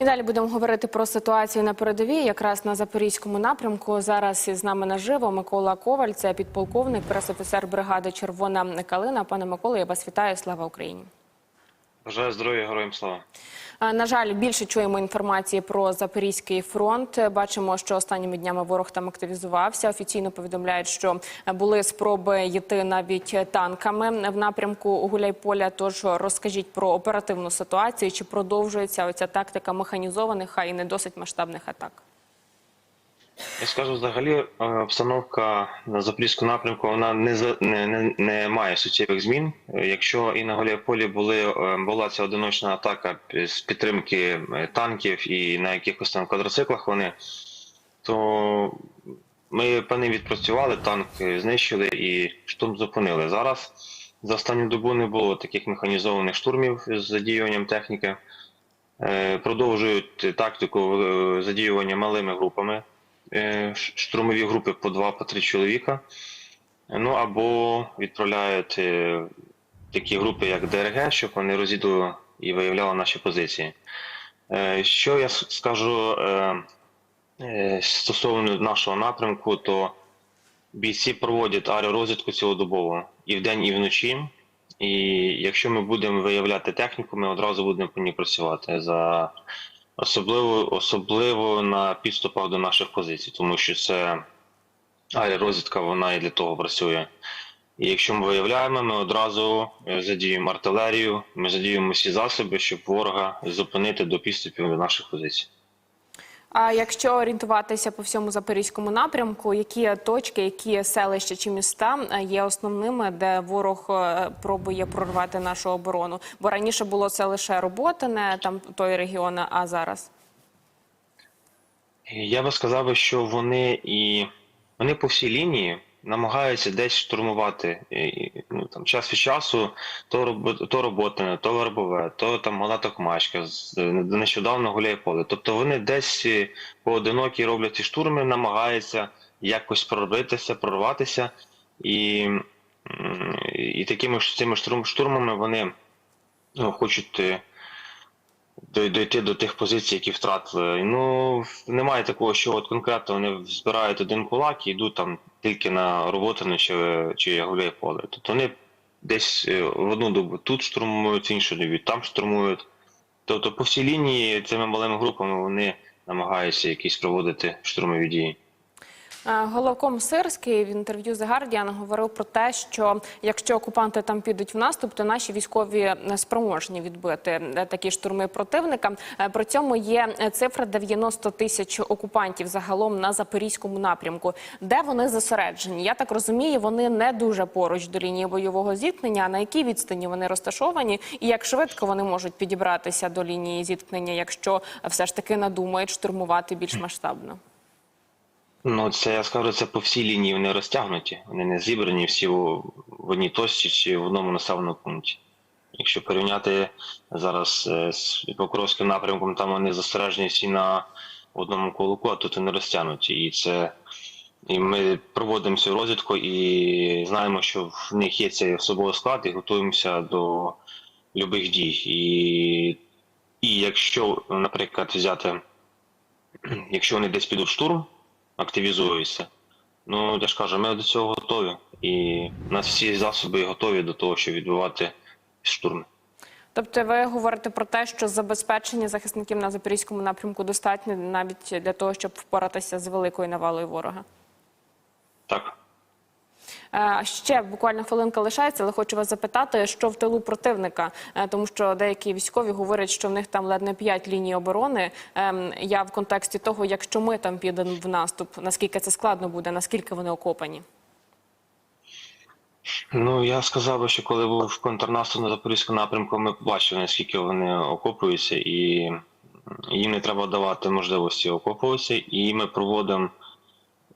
І далі будемо говорити про ситуацію на передовій, якраз на запорізькому напрямку. Зараз із нами наживо Микола Коваль, це підполковник, пресофіцер бригади Червона Калина. Пане Миколо, я вас вітаю. Слава Україні. Бажаю здоров'я, героям слава. На жаль, більше чуємо інформації про Запорізький фронт. Бачимо, що останніми днями ворог там активізувався. Офіційно повідомляють, що були спроби йти навіть танками в напрямку Гуляйполя. Тож розкажіть про оперативну ситуацію. Чи продовжується оця тактика механізованих, а і не досить масштабних атак? Я скажу, взагалі, е, обстановка на Запорізькому напрямку вона не не, не, не має суттєвих змін. Е, Якщо і на Голіаполі були е, була ця одиночна атака з підтримки танків і на якихось там квадроциклах вони, то ми певний відпрацювали, танк знищили і штурм зупинили. Зараз за останню добу не було таких механізованих штурмів з задіюванням техніки. Продовжують тактику задіювання малими групами. Е, штурмові групи по два, по три чоловіка. Ну або відправляють е, такі групи, як ДРГ, щоб вони розвідували і виявляли наші позиції. Е, Що я скажу стосовно нашого напрямку, то бійці проводять аеророзвідку цілодобово і вдень, і вночі. І якщо ми будемо виявляти техніку, ми одразу будемо по ній працювати за особливо, особливо на підступах до наших позицій, тому що це аеророзвідка, вона і для того працює. І якщо ми виявляємо, ми одразу е, задіємо артилерію, ми задіємо всі засоби, щоб ворога зупинити до підступів до наших позицій. А якщо орієнтуватися по всьому запорізькому напрямку, які точки, які селища чи міста е, є основними, де ворог е, пробує прорвати нашу оборону? Бо раніше було це лише Роботине, там той регіон, а зараз Я би сказав, що вони і вони по всій лінії намагаються десь штурмувати і, ну, там, час від часу, то, роб- то роботине, то вербове, то там мала токмачка, нещодавно гуляє поле. Тобто вони десь е, поодинокі роблять ці штурми, намагаються якось проробитися, прорватися, і, і такими ж цими штурм, штурмами вони ну, хочуть. Дойти до тих позицій, які втратили. Ну немає такого, що от конкретно вони збирають один кулак і йдуть там тільки на роботу чи, чи гуляє поле. Тобто вони десь е, в одну добу тут штурмують, іншу добу там штурмують. Тобто по всій лінії цими малими групами вони намагаються якісь проводити штурмові дії. Е, Головком Сирський в інтерв'ю The Guardian говорив про те, що якщо окупанти там підуть в наступ, то наші військові е, спроможні відбити е, такі штурми противника. При цьому є цифра 90 тисяч окупантів загалом на запорізькому напрямку. Де вони зосереджені? Я так розумію, вони не дуже поруч до лінії бойового зіткнення. На якій відстані вони розташовані, і як швидко вони можуть підібратися до лінії зіткнення, якщо все ж таки надумають штурмувати більш масштабно? Ну, це я скажу, це по всій лінії вони розтягнуті. Вони не зібрані всі в, одній точці чи в одному населеному пункті. Якщо порівняти зараз е, з Покровським напрямком, там вони зосереджені всі на одному кулаку, а тут вони розтягнуті. І це і ми проводимо цю розвідку і знаємо, що в них є цей особовий склад, і готуємося до любих дій. І, і якщо, наприклад, взяти, якщо вони десь підуть штурм, активізуються. Ну, я ж кажу, ми до цього готові. І у нас всі засоби готові до того, щоб відбувати штурми. Тобто ви говорите про те, що забезпечення захисників на запорізькому напрямку достатньо навіть для того, щоб впоратися з великою навалою ворога. Так. Е, Ще буквально хвилинка лишається, але хочу вас запитати, що в тилу противника, Е, тому що деякі військові говорять, що в них там ледь не п'ять ліній оборони. Ем, Я в контексті того, якщо ми там підемо в наступ, наскільки це складно буде, наскільки вони окопані. Ну, я сказав би, що коли був контрнаступ на Запорізькому напрямку, ми побачили, наскільки вони окопуються, і їм не треба давати можливості окопуватися, і ми проводимо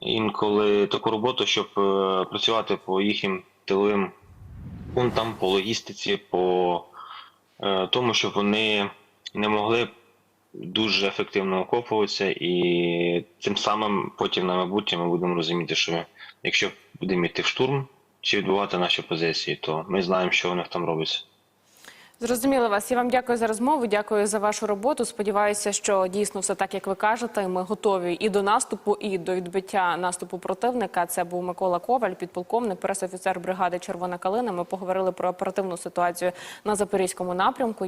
інколи таку роботу, щоб е, працювати по їхнім тиловим пунктам, по логістиці, по е, тому, щоб вони не могли дуже ефективно окопуватися, і цим самим потім на майбутнє ми будемо розуміти, що якщо будемо йти в штурм чи відбувати наші позиції, то ми знаємо, що у них там робиться. Зрозуміла вас. Я вам дякую за розмову. Дякую за вашу роботу. Сподіваюся, що дійсно все так, як ви кажете. Ми готові і до наступу, і до відбиття наступу противника. Це був Микола Коваль, підполковник, пресофіцер бригади Червона калина. Ми поговорили про оперативну ситуацію на запорізькому напрямку.